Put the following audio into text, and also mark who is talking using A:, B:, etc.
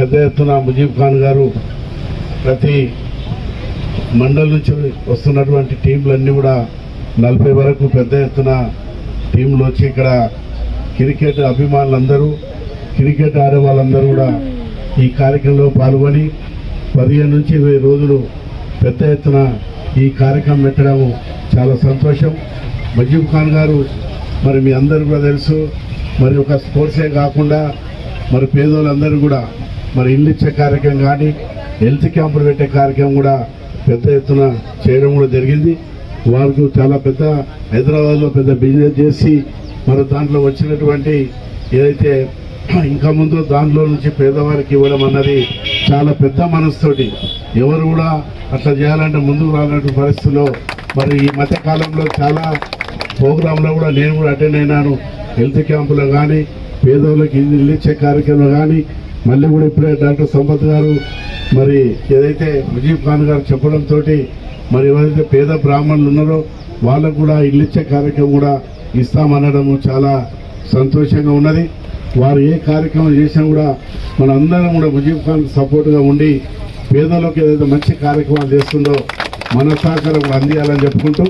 A: పెద్ద ఎత్తున ముజీబ్ ఖాన్ గారు ప్రతి మండల్ నుంచి వస్తున్నటువంటి టీంలన్నీ కూడా నలభై వరకు పెద్ద ఎత్తున టీంలు వచ్చి ఇక్కడ క్రికెట్ అభిమానులందరూ క్రికెట్ ఆడే వాళ్ళందరూ కూడా ఈ కార్యక్రమంలో పాల్గొని పదిహేను నుంచి ఇరవై రోజులు పెద్ద ఎత్తున ఈ కార్యక్రమం పెట్టడం చాలా సంతోషం. మజీబ్ ఖాన్ గారు మరి మీ అందరూ కూడా తెలుసు. మరి ఒక స్పోర్ట్సే కాకుండా మరి పేదోళ్ళందరూ కూడా మరి ఇల్లు ఇచ్చే కార్యక్రమం కానీ హెల్త్ క్యాంపులు పెట్టే కార్యక్రమం కూడా పెద్ద ఎత్తున చేయడం కూడా జరిగింది. వారికి చాలా పెద్ద హైదరాబాద్లో పెద్ద బిజినెస్ చేసి మరి దాంట్లో వచ్చినటువంటి ఏదైతే ఇంకా ముందు దాంట్లో నుంచి పేదవారికి ఇవ్వడం అన్నది చాలా పెద్ద మనసుతోటి ఎవరు కూడా అట్లా చేయాలంటే ముందుకు రానటువంటి పరిస్థితుల్లో మరి ఈ మధ్య కాలంలో చాలా ప్రోగ్రాంలో కూడా నేను కూడా అటెండ్ అయినాను. హెల్త్ క్యాంపులో కానీ పేదవులకు ఇల్లు ఇచ్చే కార్యక్రమంలో కానీ మళ్ళీ కూడా ఇప్పుడే డాక్టర్ సంపత్ గారు మరి ఏదైతే ముజీబ్ ఖాన్ గారు చెప్పడంతో మరి ఎవరైతే పేద బ్రాహ్మణులు ఉన్నారో వాళ్ళకు కూడా ఇల్లు ఇచ్చే కార్యక్రమం కూడా ఇస్తామనడము చాలా సంతోషంగా ఉన్నది. వారు ఏ కార్యక్రమం చేసినా కూడా మనందరం కూడా ముజీబ్ ఖాన్ సపోర్ట్గా ఉండి పేదలకు ఏదైతే మంచి కార్యక్రమాలు చేస్తుందో మన సహకారం అందియాలని చెప్పుకుంటూ